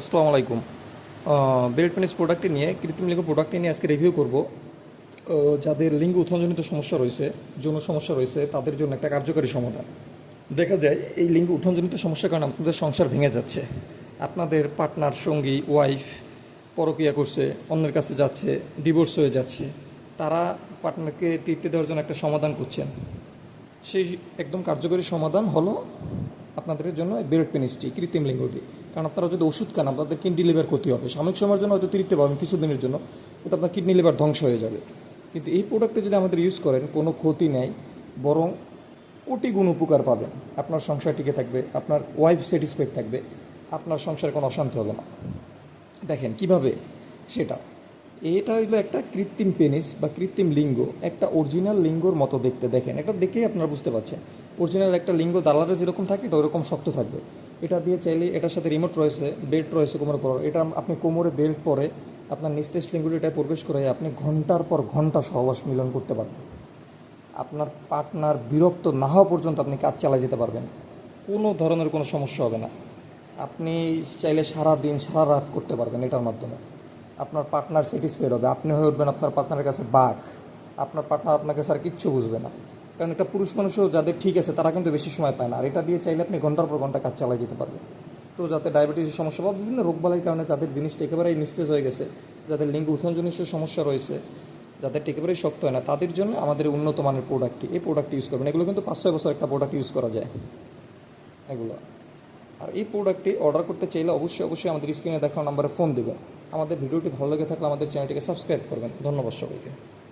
আসসালামু আলাইকুম। Belt penis প্রোডাক্টটি নিয়ে, কৃত্রিম লিঙ্গ প্রোডাক্টটি নিয়ে আজকে রিভিউ করব। যাদের লিঙ্গ উত্থানজনিত সমস্যা রয়েছে, যৌন সমস্যা রয়েছে, তাদের জন্য একটা কার্যকারী সমাধান। দেখা যায়, এই লিঙ্গ উত্থানজনিত সমস্যার কারণে আপনাদের সংসার ভেঙে যাচ্ছে। আপনাদের পার্টনার সঙ্গী ওয়াইফ পরকিয়া করছে, অন্যের কাছে যাচ্ছে ডিভোর্স হয়ে যাচ্ছে। তারা পার্টনারকে তৃপ্তি দেওয়ার জন্য একটা সমাধান করছেন। সেই একদম কার্যকরী সমাধান হলো আপনাদের জন্য বেল্ট পেনিসটি, কৃত্রিম লিঙ্গটি কারণ আপনারা যদি ওষুধ খান, আপনাদের কিডনি লিভার ক্ষতি হবে। সাময়িক সময়ের জন্য হয়তো তৃপ্তি পাবেন কিছুদিনের জন্য কিন্তু আপনার কিডনি লিভার ধ্বংস হয়ে যাবে। কিন্তু এই প্রোডাক্টটি যদি আমাদের ইউজ করেন, কোনো ক্ষতি নেই, বরং কোটি গুণ উপকার পাবেন। আপনার সংসার টিকে থাকবে, আপনার ওয়াইফ স্যাটিসফাইড থাকবে, আপনার সংসারে কোনো অশান্তি হবে না। দেখেন, কীভাবে সেটা? এটা হইল একটা কৃত্রিম পেনিস বা কৃত্রিম লিঙ্গ, একটা অরিজিনাল লিঙ্গর মতো দেখতে দেখেন। এটা দেখেই আপনারা বুঝতে পারছেন। অরিজিনাল একটা লিঙ্গ দালারে যেরকম থাকে, এটা ওরকম শক্ত থাকবে। এটা দিয়ে চাইলে এটার সাথে রিমোট রয়েছে বেল্ট রয়েছে কোমরে পর এটা আপনি কোমরে বেল্ট পরে আপনার নিস্তেজ লিঙ্গুলি এটা প্রবেশ করে আপনি ঘণ্টার পর ঘণ্টা সহবাস মিলন করতে পারবেন। আপনার পার্টনার বিরক্ত না হওয়া পর্যন্ত আপনি কাজ চালিয়ে যেতে পারবেন। কোনো ধরনের কোনো সমস্যা হবে না। আপনি চাইলে সারা দিন সারা রাত করতে পারবেন এটার মাধ্যমে। আপনার পার্টনার স্যাটিসফাইড হবে। আপনি হয়ে উঠবেন আপনার পার্টনারের কাছে বাঘ। আপনার পার্টনার আপনাকে স্যার কিচ্ছু বুঝবে না। কারণ একটা পুরুষ মানুষও যাদের ঠিক আছে, তারা কিন্তু বেশি সময় পায় না। আর এটা দিয়ে চাইলে আপনি ঘণ্টার পর ঘণ্টা কাজ চালিয়ে যেতে পারবেন। তো যাতে ডায়াবেটিসের সমস্যা বা বিভিন্ন রোগবালাইয়ের কারণে যাদের জিনিসটা একেবারেই নিস্তেজ হয়ে গেছে, যাদের লিঙ্গ উত্থানজনিত সমস্যা রয়েছে, যাদের একেবারেই শক্ত হয় না, তাদের জন্য আমাদের উন্নত মানের প্রোডাক্টটি এই প্রোডাক্টটি ইউজ করবেন। এগুলো কিন্তু পাঁচ ছয় বছর একটা প্রোডাক্ট ইউজ করা যায়। এগুলো। আর এই প্রোডাক্টটি অর্ডার করতে চাইলে অবশ্যই অবশ্যই আমাদের স্ক্রিনে দেখানো নাম্বারে ফোন দেবেন। আমাদের ভিডিওটি ভালো লেগে থাকলে আমাদের চ্যানেলটিকে সাবস্ক্রাইব করবেন। ধন্যবাদ সবাইকে।